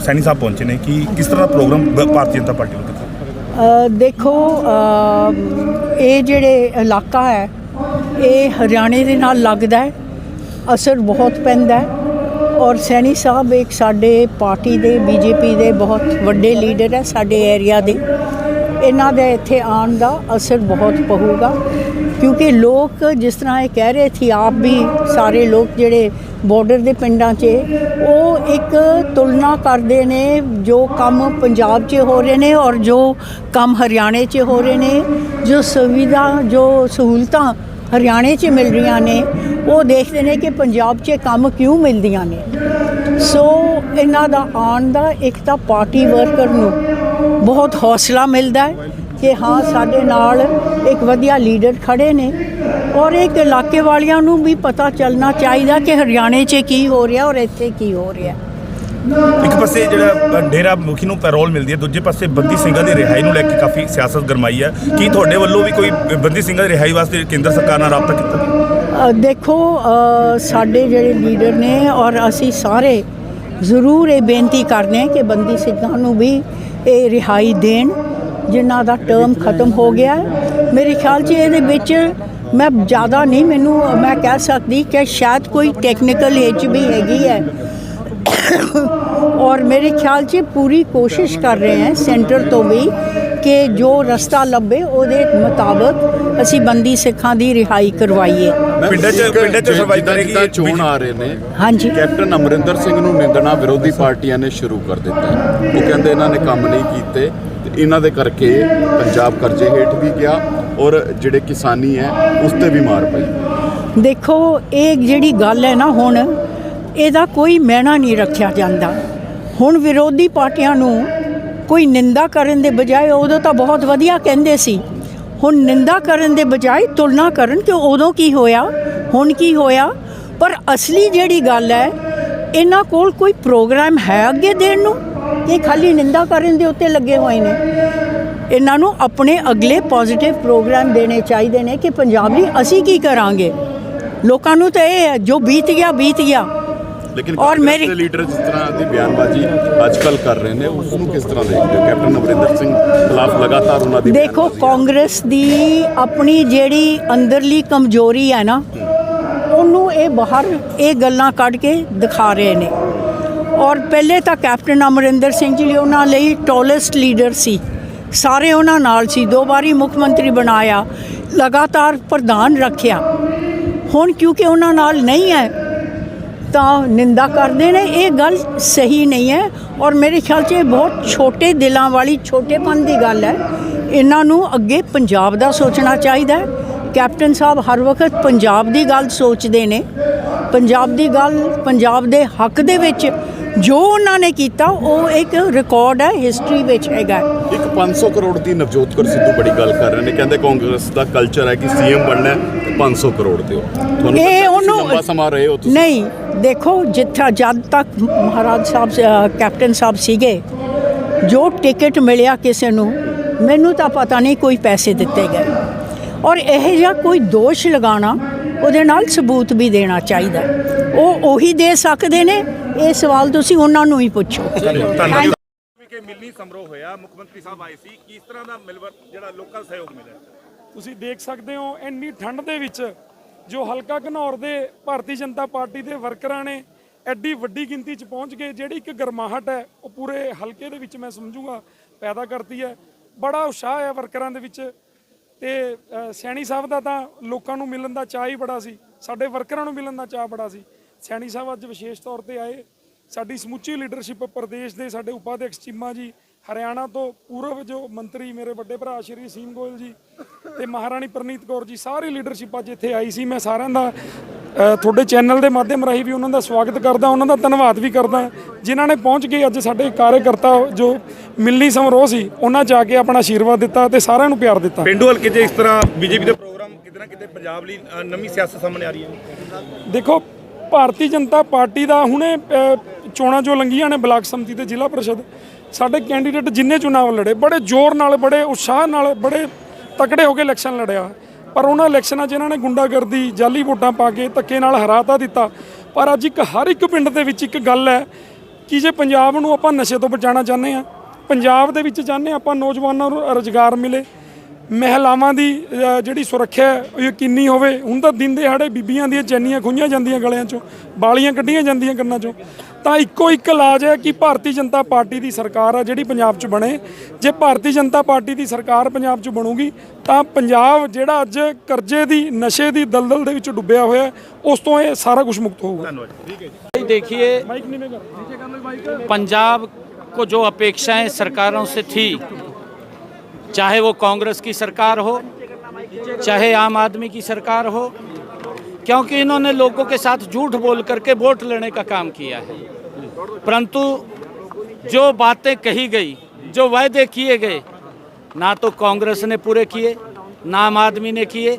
ਸੈਣੀ ਸਾਹਿਬ ਪਹੁੰਚੇ ਨੇ, ਕਿ ਕਿਸ ਤਰ੍ਹਾਂ ਦਾ ਪ੍ਰੋਗਰਾਮ ਭਾਰਤੀ ਜਨਤਾ ਪਾਰਟੀ ਵੱਲੋਂ ਦੇਖੋ ਇਹ ਜਿਹੜੇ ਇਲਾਕਾ ਹੈ, ਇਹ ਹਰਿਆਣੇ ਦੇ ਨਾਲ ਲੱਗਦਾ ਹੈ, ਅਸਰ ਬਹੁਤ ਪੈਂਦਾ ਹੈ ਔਰ ਸੈਣੀ ਸਾਹਿਬ ਇੱਕ ਸਾਡੇ ਪਾਰਟੀ ਦੇ, ਬੀਜੇਪੀ ਦੇ ਬਹੁਤ ਵੱਡੇ ਲੀਡਰ ਹੈ ਸਾਡੇ ਏਰੀਆ ਦੇ। ਇਹਨਾਂ ਦੇ ਇੱਥੇ ਆਉਣ ਦਾ ਅਸਰ ਬਹੁਤ ਪਊਗਾ ਕਿਉਂਕਿ ਲੋਕ ਜਿਸ ਤਰ੍ਹਾਂ ਇਹ ਕਹਿ ਰਹੇ ਸੀ, ਆਪ ਵੀ ਸਾਰੇ ਲੋਕ ਜਿਹੜੇ ਬਾਰਡਰ ਦੇ ਪਿੰਡਾਂ 'ਚ, ਉਹ ਇੱਕ ਤੁਲਨਾ ਕਰਦੇ ਨੇ ਜੋ ਕੰਮ ਪੰਜਾਬ 'ਚ ਹੋ ਰਹੇ ਨੇ ਔਰ ਜੋ ਕੰਮ ਹਰਿਆਣੇ 'ਚ ਹੋ ਰਹੇ ਨੇ, ਜੋ ਸੁਵਿਧਾ, ਜੋ ਸਹੂਲਤਾਂ ਹਰਿਆਣੇ 'ਚ ਮਿਲ ਰਹੀਆਂ ਨੇ, ਉਹ ਦੇਖਦੇ ਨੇ ਕਿ ਪੰਜਾਬ 'ਚ ਕੰਮ ਕਿਉਂ ਮਿਲਦੀਆਂ ਨੇ। ਸੋ ਇਹਨਾਂ ਦਾ ਆਉਣ ਦਾ ਇੱਕ ਤਾਂ ਪਾਰਟੀ ਵਰਕਰ ਨੂੰ ਬਹੁਤ ਹੌਸਲਾ ਮਿਲਦਾ ਹੈ। ਕਿ ਹਾਂ ਸਾਡੇ ਨਾਲ ਇੱਕ ਵਧੀਆ ਲੀਡਰ ਖੜੇ ਨੇ। ਔਰ ਇੱਕ ਇਲਾਕੇ ਵਾਲਿਆਂ ਨੂੰ ਵੀ ਪਤਾ ਚੱਲਣਾ ਚਾਹੀਦਾ ਕਿ ਹਰਿਆਣੇ 'ਚ ਕੀ ਹੋ ਰਿਹਾ ਔਰ ਇੱਥੇ ਕੀ ਹੋ ਰਿਹਾ। ਇੱਕ ਪਾਸੇ ਜਿਹੜਾ ਡੇਰਾ ਮੁਖੀ ਨੂੰ ਪੈਰੋਲ ਮਿਲਦੀ ਹੈ ਦੂਜੇ ਪਾਸੇ ਬੰਦੀ ਸਿੰਘਾਂ ਦੀ ਰਿਹਾਈ ਨੂੰ ਲੈ ਕੇ ਕਾਫੀ ਸਿਆਸਤ ਗਰਮਾਈ ਹੈ। ਕੀ ਤੁਹਾਡੇ ਵੱਲੋਂ ਵੀ ਕੋਈ ਬੰਦੀ ਸਿੰਘਾਂ ਦੀ ਰਿਹਾਈ ਵਾਸਤੇ ਕੇਂਦਰ ਸਰਕਾਰ ਨਾਲ ਰਾਬਤਾ ਕੀਤਾ ਦੇਖੋ ਸਾਡੇ ਜਿਹੜੇ ਲੀਡਰ ਨੇ ਔਰ ਅਸੀਂ ਸਾਰੇ ਜ਼ਰੂਰ ਇਹ ਬੇਨਤੀ ਕਰਦੇ ਹਾਂ ਕਿ ਬੰਦੀ ਸਿੰਘਾਂ ਨੂੰ ਵੀ ਇਹ ਰਿਹਾਈ ਦੇਣ। ਜਿਨ੍ਹਾਂ ਦਾ ਟਰਮ ਖਤਮ ਹੋ ਗਿਆ ਹੈ। ਮੇਰੇ ਖਿਆਲ 'ਚ ਇਹਦੇ ਵਿੱਚ ਮੈਂ ਜ਼ਿਆਦਾ ਨਹੀਂ ਮੈਨੂੰ ਮੈਂ ਕਹਿ ਸਕਦੀ ਕਿ ਸ਼ਾਇਦ ਕੋਈ ਟੈਕਨੀਕਲ ਏਜ ਵੀ ਹੈਗੀ ਹੈ। ਔਰ ਮੇਰੇ ਖਿਆਲ 'ਚ ਪੂਰੀ ਕੋਸ਼ਿਸ਼ ਕਰ ਰਹੇ ਹਾਂ ਸੈਂਟਰ ਤੋਂ ਵੀ ਕਿ ਜੋ ਰਸਤਾ ਲੱਭੇ ਉਹਦੇ ਮੁਤਾਬਕ ਅਸੀਂ ਬੰਦੀ ਸਿੱਖਾਂ ਦੀ ਰਿਹਾਈ ਕਰਵਾਈਏ। ਪਿੰਡਾਂ 'ਚ- ਪਿੰਡਾਂ 'ਚ ਜਿੱਦਾਂ ਕਰੇਗੀ ਚੋਣ ਆ ਰਹੇ ਨੇ ਹਾਂਜੀ। ਕੈਪਟਨ ਅਮਰਿੰਦਰ ਸਿੰਘ ਨੂੰ ਨਿੰਦਣਾ ਵਿਰੋਧੀ ਪਾਰਟੀਆਂ ਨੇ ਸ਼ੁਰੂ ਕਰ ਦਿੱਤਾ। ਉਹ ਕਹਿੰਦੇ ਇਹਨਾਂ ਨੇ ਕੰਮ ਨਹੀਂ ਕੀਤੇ। ਇਹਨਾਂ ਦੇ ਕਰਕੇ ਪੰਜਾਬ ਕਰਜ਼ੇ ਹੇਠ ਵੀ ਗਿਆ ਔਰ ਜਿਹੜੇ ਕਿਸਾਨੀ ਹੈ, ਉਸ ਤੇ ਵੀ ਮਾਰ ਪਈ। ਦੇਖੋ, ਇਹ ਜਿਹੜੀ ਗੱਲ ਹੈ ਨਾ ਹੁਣ, ਇਹਦਾ ਕੋਈ ਮਹਿਣਾ ਨਹੀਂ ਰੱਖਿਆ ਜਾਂਦਾ। ਹੁਣ ਵਿਰੋਧੀ ਪਾਰਟੀਆਂ ਨੂੰ ਕੋਈ ਨਿੰਦਾ ਕਰਨ ਦੇ ਬਜਾਏ ਉਦੋਂ ਤਾਂ ਬਹੁਤ ਵਧੀਆ ਕਹਿੰਦੇ ਸੀ। ਹੁਣ ਨਿੰਦਾ ਕਰਨ ਦੇ ਬਜਾਏ ਤੁਲਨਾ ਕਰਨ ਕਿ ਉਦੋਂ ਕੀ ਹੋਇਆ, ਹੁਣ ਕੀ ਹੋਇਆ? ਪਰ ਅਸਲੀ ਜਿਹੜੀ ਗੱਲ ਹੈ, ਇਹਨਾਂ ਕੋਲ ਕੋਈ ਪ੍ਰੋਗਰਾਮ ਹੈ ਅੱਗੇ ਦੇਣ ਨੂੰ? ਇਹ ਖਾਲੀ ਨਿੰਦਾ ਕਰਨ ਦੇ ਉੱਤੇ ਲੱਗੇ ਹੋਏ ਨੇ। ਇਹਨਾਂ ਨੂੰ ਆਪਣੇ ਅਗਲੇ ਪੋਜ਼ਿਟਿਵ ਪ੍ਰੋਗਰਾਮ ਦੇਣੇ ਚਾਹੀਦੇ ਨੇ ਕਿ ਪੰਜਾਬ ਲਈ ਅਸੀਂ ਕੀ ਕਰਾਂਗੇ। ਲੋਕਾਂ ਨੂੰ ਤਾਂ ਇਹ ਹੈ ਜੋ ਬੀਤ ਗਿਆ ਬੀਤ ਗਿਆ। ਲੇਕਿਨ ਔਰ ਮੇਰੀ- ਲੀਡਰ ਜਿਸ ਤਰ੍ਹਾਂ ਦੀ ਬਿਆਨਬਾਜ਼ੀ ਅੱਜ ਕੱਲ ਕਰ ਰਹੇ ਨੇ ਉਸ ਨੂੰ ਕਿਸ ਤਰ੍ਹਾਂ ਦੇਖਦੇ ਹੋ? ਕੈਪਟਨ ਅਮਰਿੰਦਰ ਸਿੰਘ ਖਿਲਾਫ ਲਗਾਤਾਰ ਉਹਨਾਂ ਦੀ ਦੇਖੋ। ਕਾਂਗਰਸ ਦੀ ਆਪਣੀ ਜਿਹੜੀ ਅੰਦਰਲੀ ਕਮਜ਼ੋਰੀ ਹੈ ਨਾ ਉਹਨੂੰ ਇਹ ਬਾਹਰ ਇਹ ਗੱਲਾਂ ਕੱਢ ਕੇ ਦਿਖਾ ਰਹੇ ਨੇ। ਔਰ ਪਹਿਲੇ ਤਾਂ ਕੈਪਟਨ ਅਮਰਿੰਦਰ ਸਿੰਘ ਜੀ ਉਹਨਾਂ ਲਈ ਟੋਲੈਸਟ ਲੀਡਰ ਸੀ। ਸਾਰੇ ਉਹਨਾਂ ਨਾਲ ਸੀ। ਦੋ ਵਾਰੀ ਮੁੱਖ ਮੰਤਰੀ ਬਣਾਇਆ। ਲਗਾਤਾਰ ਪ੍ਰਧਾਨ ਰੱਖਿਆ। ਹੁਣ ਕਿਉਂਕਿ ਉਹਨਾਂ ਨਾਲ ਨਹੀਂ ਹੈ, ਤਾਂ ਨਿੰਦਾ ਕਰਦੇ ਨੇ। ਇਹ ਗੱਲ ਸਹੀ ਨਹੀਂ ਹੈ। ਔਰ ਮੇਰੇ ਖਿਆਲ 'ਚ ਇਹ ਬਹੁਤ ਛੋਟੇ ਦਿਲਾਂ ਵਾਲੀ, ਛੋਟੇਪਨ ਦੀ ਗੱਲ ਹੈ। ਇਹਨਾਂ ਨੂੰ ਅੱਗੇ ਪੰਜਾਬ ਦਾ ਸੋਚਣਾ ਚਾਹੀਦਾ ਹੈ। ਕੈਪਟਨ ਸਾਹਿਬ ਹਰ ਵਕਤ ਪੰਜਾਬ ਦੀ ਗੱਲ ਸੋਚਦੇ ਨੇ। ਪੰਜਾਬ ਦੀ ਗੱਲ ਪੰਜਾਬ ਦੇ ਹੱਕ ਦੇ ਵਿੱਚ ਜੋ ਉਹਨਾਂ ਨੇ ਕੀਤਾ ਉਹ ਇੱਕ ਰਿਕਾਰਡ ਹੈ ਹਿਸਟਰੀ ਵਿੱਚ ਹੈਗਾ। ਇੱਕ 500 ਕਰੋੜ ਦੀ ਨਵਜੋਤ ਕੌਰ ਸਿੱਧੂ ਬੜੀ ਗੱਲ ਕਰ ਰਹੇ ਨੇ ਕਹਿੰਦੇ ਕਾਂਗਰਸ ਦਾ ਕਲਚਰ ਹੈ ਕਿ ਸੀਐਮ ਬਣਨਾ ਹੈ ਤੇ 500 ਕਰੋੜ ਦਿਓ। ਤੁਹਾਨੂੰ ਇਹ ਉਹਨੂੰ ਲੰਬਾ ਸਮਾਂ ਰਹੇ ਹੋ ਤੁਸੀਂ। ਨਹੀਂ ਦੇਖੋ ਜਿੱਥਾ ਜਦ ਤੱਕ ਮਹਾਰਾਜ ਸਾਹਿਬ ਕੈਪਟਨ ਸਾਹਿਬ ਸੀਗੇ ਜੋ ਟਿਕਟ ਮਿਲਿਆ ਕਿਸੇ ਨੂੰ ਮੈਨੂੰ ਤਾਂ ਪਤਾ ਨਹੀਂ ਕੋਈ ਪੈਸੇ ਦਿੱਤੇ ਗਏ। ਔਰ ਇਹ ਜਿਹਾ ਕੋਈ ਦੋਸ਼ ਲਗਾਉਣਾ ਉਹਦੇ ਨਾਲ ਸਬੂਤ ਵੀ ਦੇਣਾ ਚਾਹੀਦਾ। ਉਹ ਉਹੀ ਦੇ ਸਕਦੇ ਨੇ ਇਹ ਸਵਾਲ ਤੁਸੀਂ ਉਹਨਾਂ ਨੂੰ ਹੀ ਪੁੱਛੋ। ਧੰਨਵਾਦ। ਕਿ ਮਿਲਣੀ ਸਮਾਰੋਹ ਹੋਇਆ ਮੁੱਖ ਮੰਤਰੀ ਸਾਹਿਬ ਆਏ ਸੀ। ਕਿਸ ਤਰ੍ਹਾਂ ਦਾ ਮਿਲਵਰ ਜਿਹੜਾ ਲੋਕਾਂ ਦਾ ਸਹਿਯੋਗ ਮਿਲਿਆ? ਤੁਸੀਂ ਦੇਖ ਸਕਦੇ ਹੋ ਇੰਨੀ ਠੰਡ ਦੇ ਵਿੱਚ ਜੋ ਹਲਕਾ ਘਨੌਰ ਦੇ ਭਾਰਤੀ ਜਨਤਾ ਪਾਰਟੀ ਦੇ ਵਰਕਰਾਂ ਨੇ ਐਡੀ ਵੱਡੀ ਗਿਣਤੀ 'ਚ ਪਹੁੰਚ ਗਏ ਜਿਹੜੀ ਇੱਕ ਗਰਮਾਹਟ ਹੈ ਉਹ ਪੂਰੇ ਹਲਕੇ ਦੇ ਵਿੱਚ ਮੈਂ ਸਮਝੂਗਾ ਪੈਦਾ ਕਰਤੀ ਹੈ। ਬੜਾ ਉਤਸ਼ਾਹ ਹੈ ਵਰਕਰਾਂ ਦੇ ਵਿੱਚ ਤੇ ਸੈਣੀ ਸਾਹਿਬ ਦਾ ਤਾਂ ਲੋਕਾਂ ਨੂੰ ਮਿਲਣ ਦਾ ਚਾਹ ਹੀ ਬੜਾ ਸੀ ਸਾਡੇ ਵਰਕਰਾਂ ਨੂੰ ਮਿਲਣ ਦਾ ਚਾਹ ਬੜਾ ਸੀ। ਸੈਣੀ ਸਾਹਿਬ ਅੱਜ ਵਿਸ਼ੇਸ਼ ਤੌਰ ਤੇ ਆਏ। ਸਾਡੀ ਸਮੁੱਚੀ ਲੀਡਰਸ਼ਿਪ ਪ੍ਰਦੇਸ਼ ਦੇ ਸਾਡੇ ਉਪਾਧਿਅਕਸ਼ ਚੀਮਾ ਜੀ ਹਰਿਆਣਾ ਤੋਂ ਪੂਰਵ ਜੋ ਮੰਤਰੀ ਮੇਰੇ ਵੱਡੇ ਭਰਾ ਸ਼੍ਰੀ ਸੀਮ ਗੋਇਲ ਜੀ ਤੇ ਮਹਾਰਾਣੀ ਪ੍ਰਨੀਤ ਕੌਰ ਜੀ ਸਾਰੀ ਲੀਡਰਸ਼ਿਪ ਅੱਜ ਇੱਥੇ ਆਈ ਸੀ। ਮੈਂ ਸਾਰਿਆਂ ਦਾ ਤੁਹਾਡੇ ਚੈਨਲ ਦੇ ਮਾਧਿਅਮ ਰਾਹੀਂ ਵੀ ਉਹਨਾਂ ਦਾ ਸਵਾਗਤ ਕਰਦਾ ਉਹਨਾਂ ਦਾ ਧੰਨਵਾਦ ਵੀ ਕਰਦਾ। ਜਿਨ੍ਹਾਂ ਨੇ ਪਹੁੰਚ ਕੇ ਅੱਜ ਸਾਡੇ ਕਾਰਜਕਰਤਾ ਜੋ ਮਿਲਣੀ ਸਮਾਰੋਹ ਸੀ ਉਹਨਾਂ ਜਾ ਕੇ ਆਪਣਾ ਆਸ਼ੀਰਵਾਦ ਦਿੱਤਾ ਤੇ ਸਾਰਿਆਂ ਨੂੰ ਪਿਆਰ ਦਿੱਤਾ। ਪਿੰਡੂ ਹਲਕੇ 'ਚ ਇਸ ਤਰ੍ਹਾਂ ਬੀਜੇਪੀ ਦੇ ਪ੍ਰੋਗਰਾਮ ਕਿਤੇ ਨਾ ਕਿਤੇ ਪੰਜਾਬ ਲਈ ਨਵੀਂ ਸਿਆਸਤ ਸਾਹਮਣੇ ਆ ਰਹੀ ਹੈ। ਦੇਖੋ ਭਾਰਤੀ ਜਨਤਾ ਪਾਰਟੀ ਦਾ ਹੁਣੇ ਚੋਣਾਂ ਜੋ ਲੰਘੀਆਂ ਨੇ ਬਲਾਕ ਸੰਮਤੀ ਤੇ ਜ਼ਿਲ੍ਹਾ ਪਰਿਸ਼ਦ। ਸਾਡੇ ਕੈਂਡੀਡੇਟ ਜਿੰਨੇ ਚੁਣਾਵ ਲੜੇ, ਬੜੇ ਜ਼ੋਰ ਨਾਲ, ਬੜੇ ਉਤਸ਼ਾਹ ਨਾਲ, ਬੜੇ ਤਕੜੇ ਹੋ ਕੇ ਇਲੈਕਸ਼ਨ ਲੜਿਆ। ਪਰ ਉਹਨਾਂ ਇਲੈਕਸ਼ਨਾਂ 'ਚ ਇਹਨਾਂ ਨੇ ਗੁੰਡਾਗਰਦੀ, ਜਾਲੀ ਵੋਟਾਂ ਪਾ ਕੇ ਧੱਕੇ ਨਾਲ ਹਰਾਤਾ ਦਿੱਤਾ। ਪਰ ਅੱਜ ਇੱਕ, ਹਰ ਇੱਕ ਪਿੰਡ ਦੇ ਵਿੱਚ ਇੱਕ ਗੱਲ ਹੈ ਕਿ ਜੇ ਪੰਜਾਬ ਨੂੰ ਆਪਾਂ ਨਸ਼ੇ ਤੋਂ ਬਚਾਉਣਾ ਚਾਹੁੰਦੇ ਆ ਪੰਜਾਬ ਦੇ ਵਿੱਚ ਚਾਹੁੰਦੇ ਹਾਂ ਆਪਾਂ ਨੌਜਵਾਨਾਂ ਨੂੰ ਰੁਜ਼ਗਾਰ ਮਿਲੇ ਮਹਿਲਾਵਾਂ ਦੀ ਅ, ਜਿਹੜੀ ਸੁਰੱਖਿਆ ਹੈ, ਉਹ ਯਕੀਨੀ ਹੋਵੇ ਹੁਣ ਤਾਂ ਦਿਨ ਦਿਹਾੜੇ ਬੀਬੀਆਂ ਦੀਆਂ ਚੈਨੀਆਂ ਖੁੰਝੀਆਂ ਜਾਂਦੀਆਂ ਗਲਿਆਂ ਚੋਂ ਬਾਲੀਆਂ ਕੱਢੀਆਂ ਜਾਂਦੀਆਂ ਕੰਨਾਂ ਚੋਂ ਤਾਂ ਇੱਕੋ ਇੱਕ ਇਲਾਜ ਹੈ ਕਿ ਭਾਰਤੀ ਜਨਤਾ ਪਾਰਟੀ ਦੀ ਸਰਕਾਰ ਆ ਜਿਹੜੀ ਪੰਜਾਬ 'ਚ ਬਣੇ ਜੇ ਭਾਰਤੀ ਜਨਤਾ ਪਾਰਟੀ ਦੀ ਸਰਕਾਰ ਪੰਜਾਬ 'ਚ ਬਣੂਗੀ ਤਾਂ ਪੰਜਾਬ ਜਿਹੜਾ ਅੱਜ ਕਰਜ਼ੇ ਦੀ ਨਸ਼ੇ ਦੀ ਦਲਦਲ ਦੇ ਵਿੱਚ ਡੁੱਬਿਆ ਹੋਇਆ ਹੈ, ਉਸ ਤੋਂ ਇਹ ਸਾਰਾ ਕੁਝ ਮੁਕਤ ਹੋਊਗਾ देखिए ਮਾਈਕ ਨਹੀਂ ਮੇਗਾ पंजाब को जो अपेक्षाएं सरकारों से थी चाहे वो कांग्रेस की सरकार हो, चाहे आम आदमी की सरकार हो, क्योंकि इन्होंने लोगों के साथ झूठ बोल करके वोट लेने का काम किया है। परंतु जो बातें कही गई, जो वायदे किए गए, ना तो कांग्रेस ने पूरे किए, ना आम आदमी ने किए,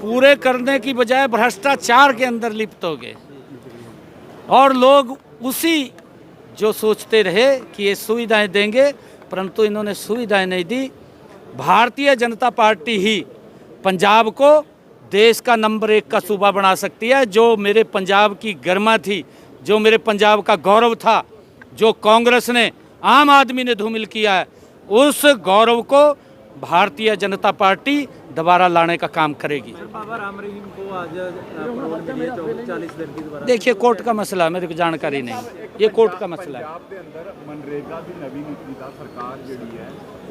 पूरे करने की बजाय भ्रष्टाचार के अंदर लिप्त हो गए। और लोग उसी जो सोचते रहे कि ये सुविधाएँ देंगे, परंतु इन्होंने सुविधाएँ नहीं दी भारतीय जनता पार्टी ही पंजाब को देश का नंबर एक का सूबा बना सकती है। जो मेरे पंजाब की गरिमा थी, जो मेरे पंजाब का गौरव था, जो कांग्रेस ने आम आदमी ने धूमिल किया है, उस गौरव को भारतीय जनता पार्टी दोबारा लाने का काम करेगी। देखिए, कोर्ट का मसला, मेरे को जानकारी नहीं। ये कोर्ट का मसला है।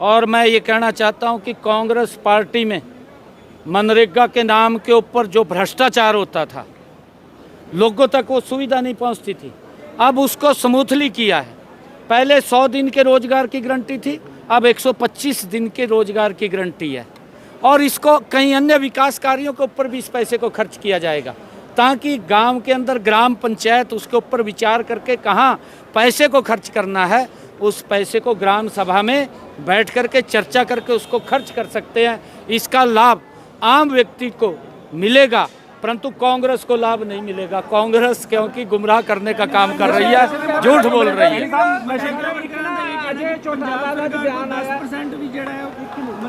और मैं ये कहना चाहता हूँ कि कांग्रेस पार्टी में मनरेगा के नाम के ऊपर जो भ्रष्टाचार होता था, लोगों तक वो सुविधा नहीं पहुँचती थी। अब उसको स्मूथली किया है। पहले 100 दिन के रोज़गार की गारंटी थी, अब 125 दिन के रोज़गार की गारंटी है। और इसको कई अन्य विकास कार्यों के ऊपर भी इस पैसे को खर्च किया जाएगा, ताकि गाँव के अंदर ग्राम पंचायत उसके ऊपर विचार करके कहाँ पैसे को खर्च करना है उस पैसे को ग्राम सभा में बैठ कर के चर्चा करके उसको खर्च कर सकते हैं इसका लाभ आम व्यक्ति को मिलेगा परंतु कांग्रेस को लाभ नहीं मिलेगा कांग्रेस क्योंकि गुमराह करने का काम कर रही है झूठ बोल रही है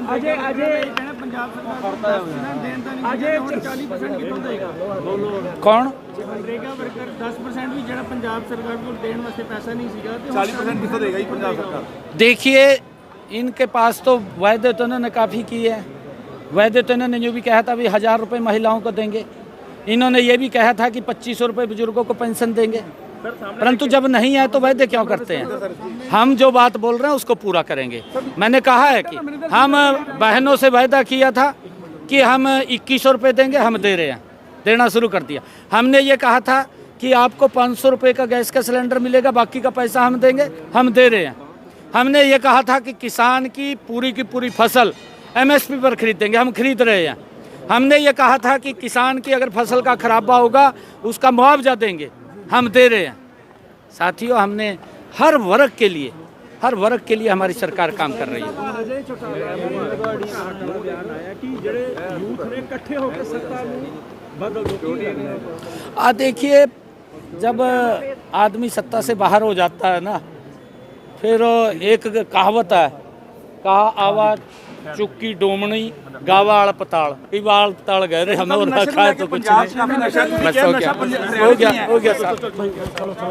अजय ਦਾ ਬਿਆਨ ਆਇਆ 10% ਵੀ ਜਿਹੜਾ ਹੈ ਉਹ ਅਜੇ ਅਜੇ ਕਹਿਣਾ ਪੰਜਾਬ ਸਰਕਾਰ ਦੇਣ ਦਾ ਨਹੀਂ ਅਜੇ 40% ਕਿੱਥੋਂ ਦੇਗਾ कौन ਮਨਰੇਗਾ ਵਰਕਰ 10% ਵੀ ਜਿਹੜਾ ਪੰਜਾਬ ਸਰਕਾਰ ਕੋਲ ਦੇਣ ਵਾਸਤੇ ਪੈਸਾ ਨਹੀਂ ਸੀਗਾ ਤੇ 40% ਕਿੱਥੋਂ ਦੇਗਾ ਜੀ ਪੰਜਾਬ ਸਰਕਾਰ देखिए इनके पास तो वायदे तो इन्होंने काफ़ी किए हैं वायदे तो इन्होंने जो भी कहा था अभी हज़ार रुपये महिलाओं को देंगे इन्होंने ये भी कहा था कि पच्चीस सौ रुपये बुजुर्गों को पेंशन देंगे परंतु जब नहीं आए तो वायदे क्यों करते हैं? हम जो बात बोल रहे हैं उसको पूरा करेंगे। मैंने कहा है कि हम बहनों से वायदा किया था कि हम इक्कीस सौ रुपये देंगे, हम दे रहे हैं। देना शुरू कर दिया। हमने ये कहा था कि आपको पाँच सौ रुपये का गैस का सिलेंडर मिलेगा, बाकी का पैसा हम देंगे, हम दे रहे हैं। हमने ये कहा था कि किसान की पूरी की पूरी फ़सल एमएसपी पर खरीदेंगे, हम खरीद रहे हैं। हमने ये कहा था कि किसान की अगर फ़सल का खराबा होगा, उसका मुआवजा देंगे। हम दे रहे हैं साथियों हमने हर वर्ग के लिए हर वर्ग के लिए हमारी सरकार काम कर रही है ਅਜੇ ਝੋਟਾ ਦਾ ਬਿਆਨ ਆਇਆ ਕਿ ਜਿਹੜੇ ਯੂਥ ਨੇ ਇਕੱਠੇ ਹੋ ਕੇ ਸੱਤਾ ਨੂੰ ਬਦਲ ਦੋ ਕੀ ਕਰਨਾ आ देखिए जब आदमी सत्ता से बाहर हो जाता है ना फिर एक कहावत है कहा आवा चुक्की डोमनी ਗਾਵਾਲ ਪਤਾਲ ਇਵਾਲ ਪਤਾਲ ਗਏ ਰੇ ਹਮੋਂ ਰੱਖਾ ਤੋਂ ਪੁੱਛੇ ਹੋ ਗਿਆ। ਹੋ ਗਿਆ